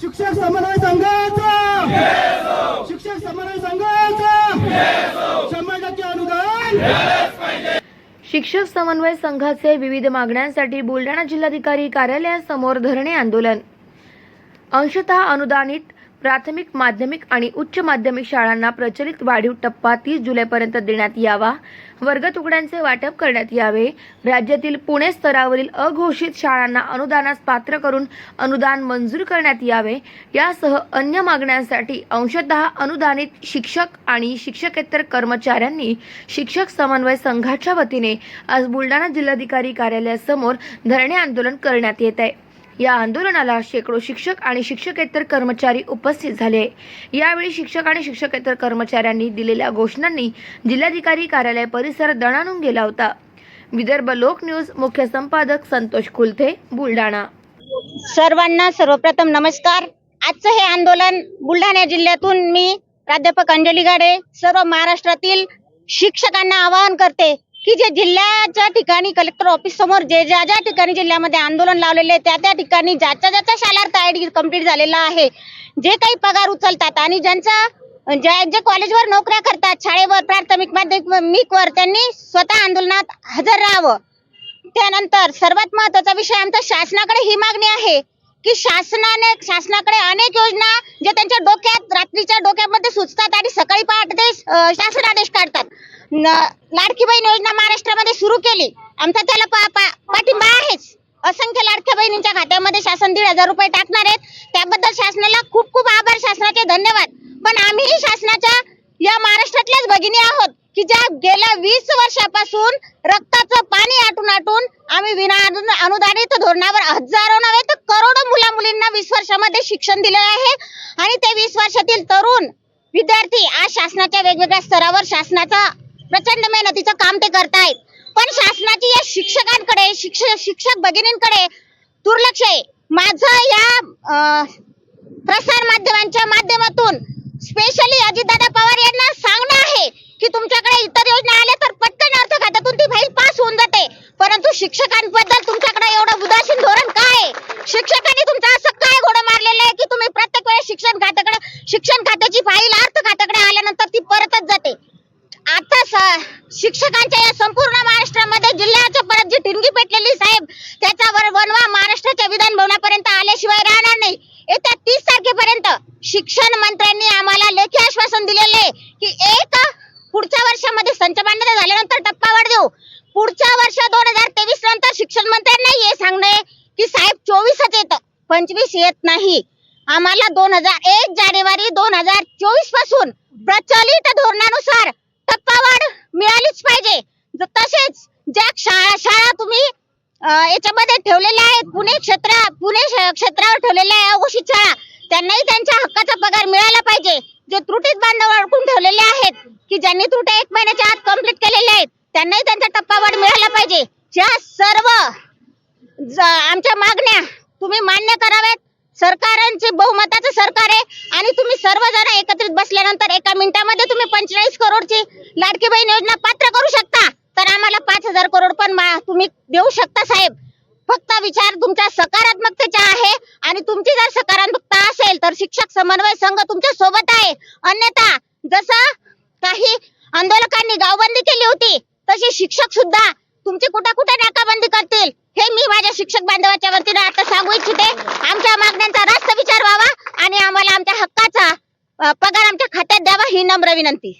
शिक्षक समन्वय संघाचा. शिक्षक समन्वय संघाचा. शंभर टक्के अनुदान. शिक्षक समन्वय संघाचे विविध मागण्यांसाठी बुलढाणा जिल्हाधिकारी कार्यालयासमोर धरणे आंदोलन. अंशतः अनुदानित प्राथमिक माध्यमिक आणि उच्च माध्यमिक शाळांना प्रचलित वाढीव टप्पा तीस जुलैपर्यंत देण्यात यावा. वर्ग तुकड्यांचे वाटप करण्यात यावे. राज्यातील पुणे स्तरावरील अघोषित शाळांना अनुदानास पात्र करून अनुदान मंजूर करण्यात यावे. यासह अन्य मागण्यांसाठी अंशतः अनुदानित शिक्षक आणि शिक्षकेतर कर्मचाऱ्यांनी शिक्षक समन्वय संघाच्या वतीने आज बुलढाणा जिल्हाधिकारी कार्यालयासमोर धरणे आंदोलन करण्यात येत आहे. या आंदोलनाला शेकडो शिक्षक आणि शिक्षकेतर कर्मचारी उपस्थित झाले. यावेळी शिक्षक आणि शिक्षकेतर कर्मचाऱ्यांनी दिलेल्या घोषणांनी जिल्हाधिकारी कार्यालय परिसर दणाणून गेला होता. विदर्भ लोक न्यूज मुख्य संपादक संतोष कुलथे बुलढाणा. सर्वांना सर्वप्रथम नमस्कार. आजचं हे आंदोलन बुलढाणा जिल्ह्यातून मी प्राध्यापक अंजली गाडे सर्व महाराष्ट्रातील शिक्षकांना आवाहन करते. की जे जिल्ह्याच्या ठिकाणी कलेक्टर ऑफिस समोर जे ज्या ज्या ठिकाणी जिल्ह्यामध्ये आंदोलन लावलेले त्या त्या ठिकाणी ज्याच्या ज्याच्या शालार्थ तयारी कंप्लीट झालेला आहे जे काही पगार उचलतात आणि ज्यांचा ज्या जे कॉलेजवर नोकऱ्या करतात शाळेवर प्राथमिक माध्यमिकवर त्यांनी स्वतः आंदोलनात हजर राहावं. त्यानंतर सर्वात महत्त्वाचा विषय आमचा शासनाकडे ही मागणी आहे की शासनाने शासनाकडे अनेक योजना जे त्यांच्या डोक्यात रात्रीच्या डोक्यामध्ये सुचतात आणि सकाळी पहाटे शासन आदेश काढतात. लाडकी बहीण योजना महाराष्ट्रामध्ये सुरू केली. आमचा त्याला पा- पा- पाठिंबा आहेच. असंख्य लाडक्या बहिणींच्या खात्यामध्ये शासन दीड हजार रुपये टाकणार आहेत. त्याबद्दल शासनाला खूप खूप आभार. शासनाचे धन्यवाद. पण आम्हीही शासनाच्या या महाराष्ट्रातल्याच भगिनी आहोत की ज्या गेल्या वीस वर्षापासून रक्ताचं पाणी आटून आटून आम्ही विना अनुदानित धोरणावर हजारो नव्हे तर करोडो मुला मुलींना वीस वर्षामध्ये शिक्षण दिले आहे. आणि ते वीस वर्षातील तरुण विद्यार्थी आज शासनाच्या वेगवेगळ्या स्तरावर शासनाचा प्रचंड मेहनतीचं काम ते करतायत. पण शासनाची या शिक्षकांकडे शिक्षक शिक्षक भगिनींकडे दुर्लक्ष आहे. माझं या प्रसार माध्यमांच्या माध्यमातून स्पेशली अजितदादा पवार यांना सांगणं आहे की तुमच्याकडे इतर योजना आल्या तर पटकन अर्थ खात्यातून ती फाईल पास होऊन जाते. परंतु शिक्षकांबद्दल तुमच्याकडे एवढं उदासीन धोरण काय? आहे? शिक्षकांनी तुमचं असं काय घोडं मारलेलं आहे की तुम्ही प्रत्येक वेळेस शिक्षण खात्याकडे शिक्षण खात्याची फाईल अर्थ खात्याकडे आल्यानंतर ती परतच जाते आता स- शिक्षकांच्या या संपूर्ण महाराष्ट्रामध्ये जिल्ह्याच्या परत जी ठिणगी पेटलेली साहेब त्याच्यावर वनवा महाराष्ट्राच्या विधान भवनापर्यंत आल्याशिवाय राहणार नाही. येत्या तीस तारखेपर्यंत शिक्षण मंत्र्यांनी आम्हाला लेखी आश्वासन दिलेले की एक पुढच्या वर्षामध्ये संच मान्यता झाल्यानंतर टप्पा वाढ देऊ पुढच्या वर्ष दोन हजार तेवीस नंतर शिक्षण मंत्र्यांना हे सांगणे की साहेब चोवीसच येत. पंचवीस येत नाही. आम्हाला दोन हजार एक जानेवारी दोन हजार चोवीसपासून प्रचलित धोरणानुसार टप्पा वाढ मिळालीच पाहिजे. तसेच ज्या शाळा शाळा तुम्ही याच्यामध्ये ठेवलेल्या आहेत पुणे क्षेत्र पुणे क्षेत्रावर ठेवलेल्या आहे अघोषित शाळा त्यांनाही त्यांच्या हक्काचा पगार मिळाला पाहिजे. जे त्रुटीत बांधव अडकून ठेवलेले आहेत की ज्यांनी त्रुटी एक महिन्याच्या आत कंप्लीट केलेल्या आहेत त्यांनाही त्यांचा टप्पावाढ मिळाला पाहिजे. ज्या सर्व आमच्या मागण्या तुम्ही मान्य कराव्यात सरकारांचे बहुमताचं सरकार आहे. आणि तुम्ही सर्वजण एकत्रित बसल्यानंतर एका मिनिटामध्ये तुम्ही पंचेचाळीस करोडची लाडकी बहीण योजना पात्र करू शकता. तर आम्हाला पाच हजार करोड पण मा- तुम्ही देऊ शकता साहेब. फक्त विचार तुमच्या सकारात्मकतेचा आहे. आणि तुमची जर सकारात्मकता असेल तर शिक्षक समन्वय संघ तुमच्यासोबत आहे. अन्यथा जसं काही आंदोलकांनी गावबंदी केली होती तशी शिक्षक सुद्धा तुमची कुठे कुठे नाकाबंदी करतील. हे मी माझ्या शिक्षक बांधवाच्या वतीने आता सांगू इच्छिते आमच्या मागण्यांचा रास्त विचार व्हावा आणि आम्हाला आमच्या हक्काचा पगार आमच्या खात्यात द्यावा ही नम्र विनंती.